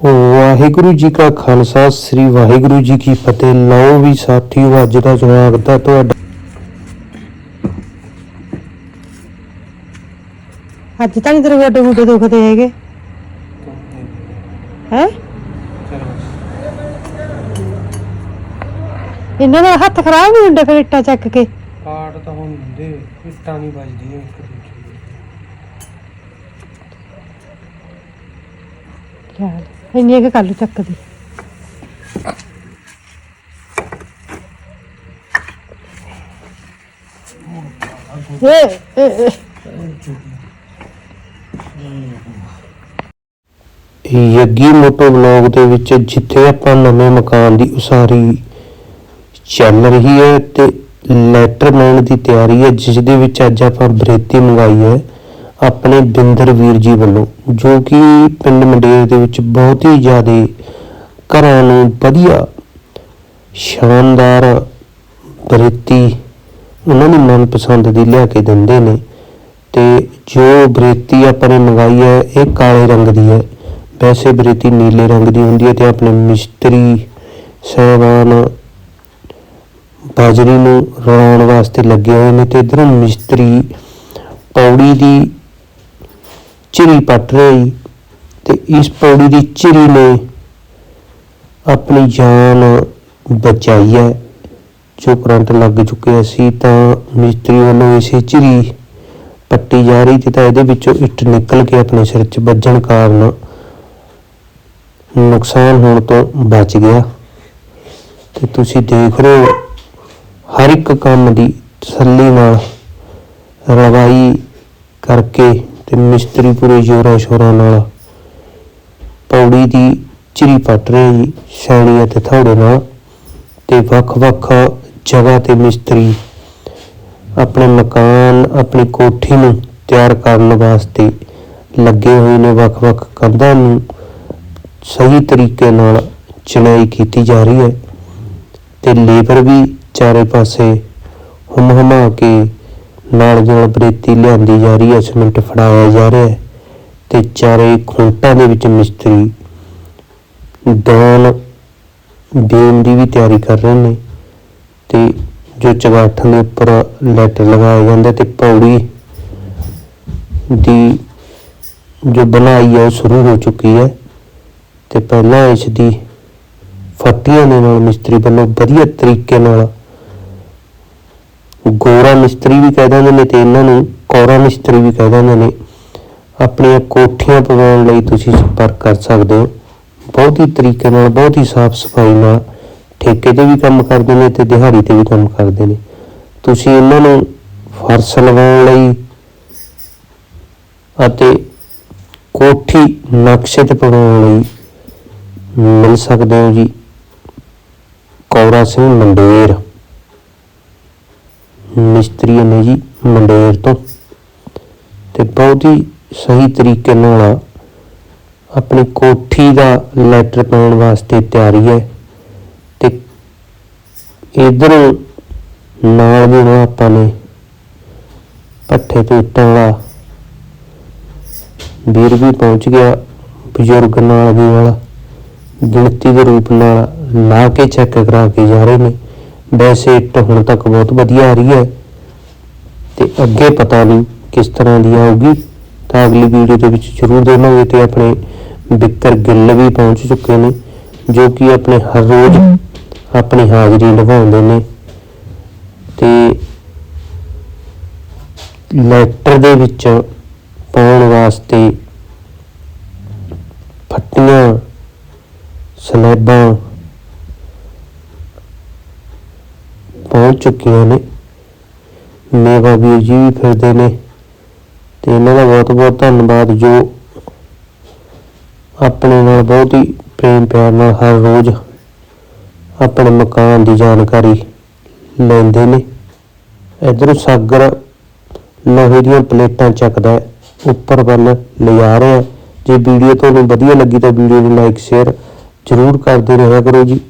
ਵਾਹਿਗੁਰੂ ਜੀ ਕਾ ਖਾਲਸਾ ਸ੍ਰੀ ਵਾਹਿਗੁਰੂ ਜੀ ਕੀ ਫਤਿਹ। ਲਓ ਵੀ ਸਾਥੀਓ ਅੱਜ ਦਾ ਜਵਾਬ ਦਾ ਤੁਹਾਡਾ ਅੱਜ ਤਾਂ ਨਹੀਂ ਤੇਰੇ ਗੋਡੇ ਗੋਡੇ ਦੁਖਦੇ ਹੈਗੇ? ਹੈ? ਇਹਨਾਂ ਦਾ ਹੱਥ ਖਰਾਬ ਨਹੀਂ ਹੁੰਦੇ ਫਿਰ ਇੱਟਾਂ ਚੱਕ ਕੇ? ਕਾਟ ਤਾਂ ਹੁਣ ਹੁੰਦੇ ਇੱਟਾਂ ਨਹੀਂ ਵੱਜਦੀਆਂ ਇੱਕ ਦੂਜੇ ਦੀ। ਚੱਲ। ਇੰਨੀ ਕੁ ਕੱਲ ਚੱਕਦੀ ਏ ਏ ਏ। ਯੱਗੀ ਮੋਟੋ ਬਲੌਗ ਦੇ ਵਿੱਚ ਜਿੱਥੇ ਆਪਾਂ ਨਵੇਂ ਮਕਾਨ ਦੀ ਉਸਾਰੀ ਚੱਲ ਰਹੀ ਹੈ ਤੇ ਲੈਟਰ ਬਣਾਉਣ ਦੀ ਤਿਆਰੀ ਹੈ, ਜਿਸ ਦੇ ਵਿੱਚ ਅੱਜ ਆਪਾਂ ਬਰੇਤੀ ਮੰਗਾਈ ਹੈ। ਆਪਣੇ ਬਿੰਦਰ ਵੀਰ ਜੀ ਵੱਲੋਂ, ਜੋ ਕਿ ਪਿੰਡ ਮੰਡੇਰ ਦੇ ਵਿੱਚ ਬਹੁਤ ਹੀ ਜ਼ਿਆਦਾ ਘਰਾਂ ਨੂੰ ਵਧੀਆ ਸ਼ਾਨਦਾਰ ਬਰੇਤੀ ਉਹਨਾਂ ਦੀ ਮਨਪਸੰਦ ਦੀ ਲਿਆ ਕੇ ਦਿੰਦੇ ਨੇ ਤੇ ਜੋ ਬਰੇਤੀ ਆਪਾਂ ਨੇ ਮੰਗਾਈ ਹੈ, ਇਹ ਕਾਲੇ ਰੰਗ ਦੀ ਹੈ। ਵੈਸੇ ਬਰੇਤੀ ਨੀਲੇ ਰੰਗ ਦੀ ਹੁੰਦੀ ਹੈ ਤੇ ਆਪਣੇ ਮਿਸਤਰੀ ਸਹਿਬਾਨ ਬਾਜਰੀ ਨੂੰ ਰਲਾਉਣ ਵਾਸਤੇ ਲੱਗੇ ਹੋਏ ਨੇ ਤੇ ਇਧਰੋਂ ਮਿਸਤਰੀ ਪੌੜੀ ਦੀ ਚਿਰੀ ਪੱਟ ਰਹੀ ਜੀ ਤੇ ਇਸ ਪੌੜੀ ਦੀ ਚਿਰੀ ਨੇ ਆਪਣੀ ਜਾਨ ਬਚਾਈ ਹੈ। ਜੋ ਕਰੰਟ ਲੱਗ ਚੁੱਕਿਆ ਸੀ ਤਾਂ ਮਿਸਤਰੀ ਵੱਲੋਂ ਇਸੇ ਚਿਰੀ ਪੱਟੀ ਜਾ ਰਹੀ ਸੀ ਤਾਂ ਇਹਦੇ ਵਿੱਚੋਂ ਇੱਟ ਨਿਕਲ ਕੇ ਆਪਣੇ ਸਿਰ 'ਚ ਵੱਜਣ ਕਾਰਨ ਨੁਕਸਾਨ ਹੋਣ ਤੋਂ ਬਚ ਗਿਆ। ਤੇ ਤੁਸੀਂ ਦੇਖ ਰਹੇ ਹੋ, ਹਰ ਇੱਕ ਕੰਮ ਦੀ ਤਸੱਲੀ ਨਾਲ ਰਵਾਈ ਕਰਕੇ ਤੇ ਮਿਸਤਰੀ ਪੂਰੇ ਜ਼ੋਰਾਂ ਸ਼ੋਰਾਂ ਨਾਲ ਪੌੜੀ ਦੀ ਚਿਰੀ ਪੱਟ ਰਹੇ ਜੀ ਛੈਣੀ ਅਤੇ ਥੌੜੇ ਨਾਲ ਤੇ ਵੱਖ-ਵੱਖ ਜਗ੍ਹਾ ਤੇ ਮਿਸਤਰੀ ਆਪਣੇ ਮਕਾਨ, ਆਪਣੀ ਕੋਠੀ ਨੂੰ ਤਿਆਰ ਕਰਨ ਵਾਸਤੇ ਲੱਗੇ ਹੋਏ ਨੇ ਵੱਖ-ਵੱਖ ਕੰਧਾਂ ਨੂੰ ਸਹੀ ਤਰੀਕੇ ਨਾਲ ਚਿਣਾਈ ਕੀਤੀ ਜਾ ਰਹੀ ਹੈ ਤੇ ਲੇਬਰ ਵੀ ਚਾਰੇ ਪਾਸੇ ਹੁਮ ਹੁਮਾ ਕੇ ਨਾਲ ਦੀ ਨਾਲ ਬਰੇਤੀ ਲਿਆਂਦੀ ਜਾ ਰਹੀ ਹੈ, ਸੀਮੈਂਟ ਫੜਾਇਆ ਜਾ ਰਿਹਾ ਹੈ ਤੇ ਚਾਰੇ ਖੁੰਟਾਂ ਦੇ ਵਿੱਚ ਮਿਸਤਰੀ ਦਾਨ ਦੇਣ ਦੀ ਵੀ ਤਿਆਰੀ ਕਰ ਰਹੇ ਨੇ ਤੇ ਜੋ ਚਗਾਠਾਂ ਦੇ ਉੱਪਰ ਲੈਟਰ ਲਗਾਇਆ ਜਾਂਦਾ ਤੇ ਪੌੜੀ ਦੀ ਜੋ ਬਣਾਈ ਹੈ, ਉਹ ਸ਼ੁਰੂ ਹੋ ਚੁੱਕੀ ਹੈ ਤੇ ਪਹਿਲਾਂ ਇਸ ਦੀ ਫੱਟੀਆਂ ਦੇ ਨਾਲ ਮਿਸਤਰੀ ਵੱਲੋਂ ਵਧੀਆ ਤਰੀਕੇ ਨਾਲ ਗੋਰਾ ਮਿਸਤਰੀ ਵੀ ਕਹਿ ਦਿੰਦੇ ਨੇ ਤੇ ਇਹਨਾਂ ਨੂੰ ਕੌਰਾ ਮਿਸਤਰੀ ਵੀ ਕਹਿ ਦਿੰਦੇ ਨੇ। ਆਪਣੀਆਂ ਕੋਠੀਆਂ ਪਵਾਉਣ ਲਈ ਤੁਸੀਂ ਸੰਪਰਕ ਕਰ ਸਕਦੇ ਹੋ। ਬਹੁਤ ਹੀ ਤਰੀਕੇ ਨਾਲ, ਬਹੁਤ ਹੀ ਸਾਫ਼ ਸਫ਼ਾਈ ਨਾਲ ਠੇਕੇ ਤੇ ਵੀ ਕੰਮ ਕਰਦੇ ਨੇ ਤੇ ਦਿਹਾੜੀ ਤੇ ਵੀ ਕੰਮ ਕਰਦੇ ਨੇ। ਤੁਸੀਂ ਇਹਨਾਂ ਨੂੰ ਫਰਸ਼ ਲਵਾਉਣ ਲਈ ਅਤੇ ਕੋਠੀ ਨਕਸ਼ੇ ਤੇ ਪਵਾਉਣ ਲਈ ਮਿਲ ਸਕਦੇ ਹੋ ਜੀ। ਕੌਰਾ ਸਿੰਘ ਮੰਡੇਰ। ਮਿਸਤਰੀ ਨੇ ਜੀ ਮੰਡੇਰ ਤੋਂ। ਤੇ ਬਹੁਤ ਹੀ ਸਹੀ ਤਰੀਕੇ ਨਾਲ ਆਪਣੀ ਕੋਠੀ ਦਾ ਲੈਟਰ ਪਾਉਣ ਵਾਸਤੇ ਤਿਆਰੀ ਹੈ। ਤੇ ਇਧਰ ਨਾਲ ਵੀ ਹੁਣ ਆਪਾਂ ਨੇ ਪੱਠੇ ਤੇ ਇੱਟਾਂ ਵਾਲਾ ਵੀਰ ਵੀ ਪਹੁੰਚ ਗਿਆ, ਬਜ਼ੁਰਗ ਨਾਲ ਵੀ ਵਾਲਾ। ਗਿਣਤੀ ਦੇ ਰੂਪ ਨਾਲ ਲਾ ਕੇ ਚੈੱਕ ਕਰਾ ਕੇ ਜਾ ਰਹੇ ਨੇ। ਵੈਸੇ ਇੱਟ ਹੁਣ ਤੱਕ ਬਹੁਤ ਵਧੀਆ ਆ ਰਹੀ ਹੈ। ਤੇ ਅੱਗੇ ਪਤਾ ਨਹੀਂ ਕਿਸ ਤਰ੍ਹਾਂ ਦੀ ਆਊਗੀ। ਤਾਂ ਅਗਲੀ ਵੀਡੀਓ ਦੇ ਵਿੱਚ ਜ਼ਰੂਰ ਦੇਵਾਂਗੇ ਤੇ ਆਪਣੇ ਬਿੱਕਰ ਗਿੱਲ ਵੀ ਪਹੁੰਚ ਚੁੱਕੇ ਨੇ, ਜੋ ਕਿ ਆਪਣੇ ਹਰ ਰੋਜ਼ ਆਪਣੀ ਹਾਜ਼ਰੀ ਨਿਭਾਉਂਦੇ ਨੇ। ਤੇ ਲੈਟਰ ਦੇ ਵਿੱਚ ਪਾਉਣ ਵਾਸਤੇ ਫੱਟੀਆਂ, ਸਲੈਬਾਂ ਪਹੁੰਚ ਚੁੱਕੀਆਂ ਨੇ। ਮੇਵਾ ਵੀਰ ਜੀ ਵੀ ਫਿਰਦੇ ਨੇ ਤੇ ਇਹਨਾਂ ਦਾ ਬਹੁਤ ਬਹੁਤ ਧੰਨਵਾਦ ਜੋ ਆਪਣੇ ਨਾਲ ਬਹੁਤ ਹੀ ਪ੍ਰੇਮ ਪਿਆਰ ਨਾਲ ਹਰ ਰੋਜ਼ ਆਪਣੇ ਮਕਾਨ ਦੀ ਜਾਣਕਾਰੀ ਲੈਂਦੇ ਨੇ। ਇਧਰੋਂ ਸਾਗਰ ਲੋਹੇ ਦੀਆਂ ਪਲੇਟਾਂ ਚੱਕਦਾ ਹੈ, ਉੱਪਰ ਵੱਲ ਲਿਜਾ ਰਿਹਾ ਜੇ ਵੀਡੀਓ ਤੁਹਾਨੂੰ ਵਧੀਆ ਲੱਗੀ ਤਾਂ ਵੀਡੀਓ ਨੂੰ ਲਾਈਕ ਸ਼ੇਅਰ ਜ਼ਰੂਰ ਕਰਦੇ ਰਿਹਾ ਕਰੋ ਜੀ।